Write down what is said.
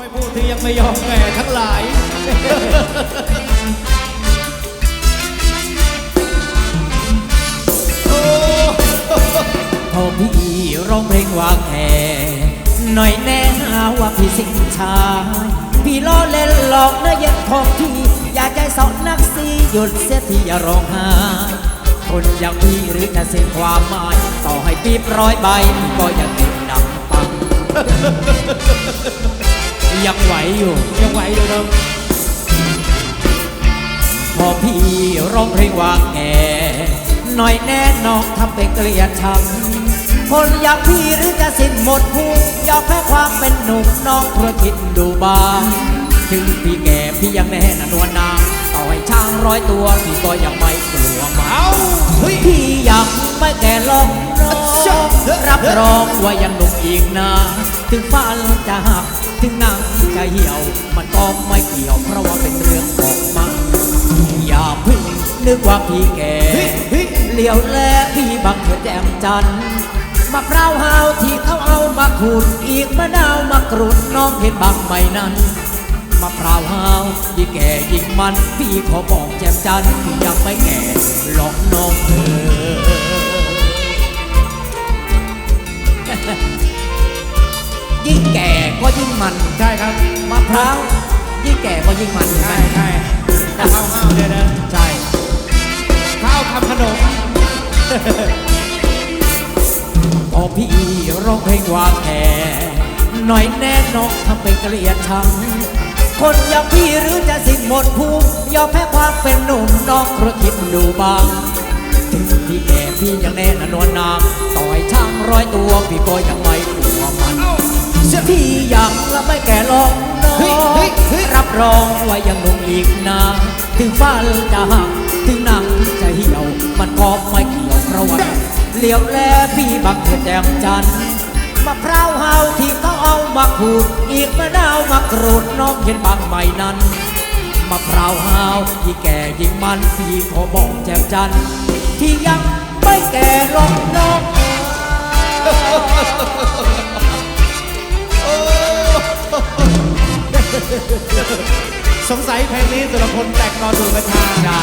ค่อยพูดที่ยังไม่ยอมแก่ทั้งหลาย โอ้พอพี่ร้องเพลงว่างแหหน่อยแน่หาว่าพี่สิงชาย พี่ล้อเล่นหลอกเนื้อเย็นของพี่ อย่าใจสอนนักสีหยุดเสียทีอย่าร้องไห้คนอย่างพี่หรือจะเสียความหมาย ต่อให้ปีบร้อยใบก็ยังเด็กดำปัง ยังไหวอยู่ ยังไหวอยู่เนาะพอพี่ร้องเพลงวางแงหน่อยแน่น้องทำเป็นเกลียดชังคนอยากพี่หรือจะสิ้นหมดภูมิยอมแพ้ความเป็นหนุ่มน้องเพื่อคิดดูบ้างถึงพี่แก่พี่ยังแน่นนวลนางต่อให้ช้างร้อยตัวพี่ก็ยังไม่กลัวมันเอาเฮ้ยพี่ยังไม่แก่ลงน้องรับรองว่ายังหนุ่มอีกนานถึงฟันจะหัก ถึงหนังจะเหี่ยว มันก็ไม่เกี่ยว เพราะว่าเป็นเรื่องของมันอย่าเพึ่งนึกว่าพี่แก่เฮ้ยเฮ้ยเหลียวแลพี่บังเถิดแจ่มจันทร์มะพร้าวหาวที่เขาเอามาขูดอีกมะนาวมากรูดน้องเห็นบังไหมนั้นมะพร้าวหาวยิ่งแก่ยิ่งมัน พี่ขอบอกแจ่มจันทร์พี่ยังไม่แก่หลอกน้องเธอ มันใช่ครับมะพร้าวยิ่งแก่ก็ยิ่งมันใช่ใช่แต่ข้าวห้าวเนี่ยนะใช่ข้าวทำขนมพอพี่ร้องเพลงวางแหหน่อยแน่น้องทำเป็นเกลียดชังคนอย่างพี่หรือจะสิ้นหมดภูมิยอมแพ้ความเป็นหนุ่มน้องกระคิดดูบ้างถึงพี่แก่พี่ยังแน่นอนนางต่อยช่างร้อยตัวพี่ก็ยังไม่กลัวมัน พี่ยังและไม่แก่ลงน้อเฮ้ยเฮ้ยเฮ้ยรับรองว่ายังหนุ่มอีกนานถึงฟ้าจะหักถึงหนังจะเหี่ยว มันก็ไม่เกี่ยวเพราะว่าเหลียวแลพี่บังเถิดแจ่มจันทร์มะพร้าวหาวที่เขาเอามาขูด อีกมะนาวมากรูดน้องเห็นบางไหมนั้นมะพร้าวหาวที่แก่ยิ่งมันพี่ขอบอกแจ่มจันทร์ที่ยังไม่แก่ลง สงสัยเพลงนี้สุรพลแต่งนอนดูกระชาได้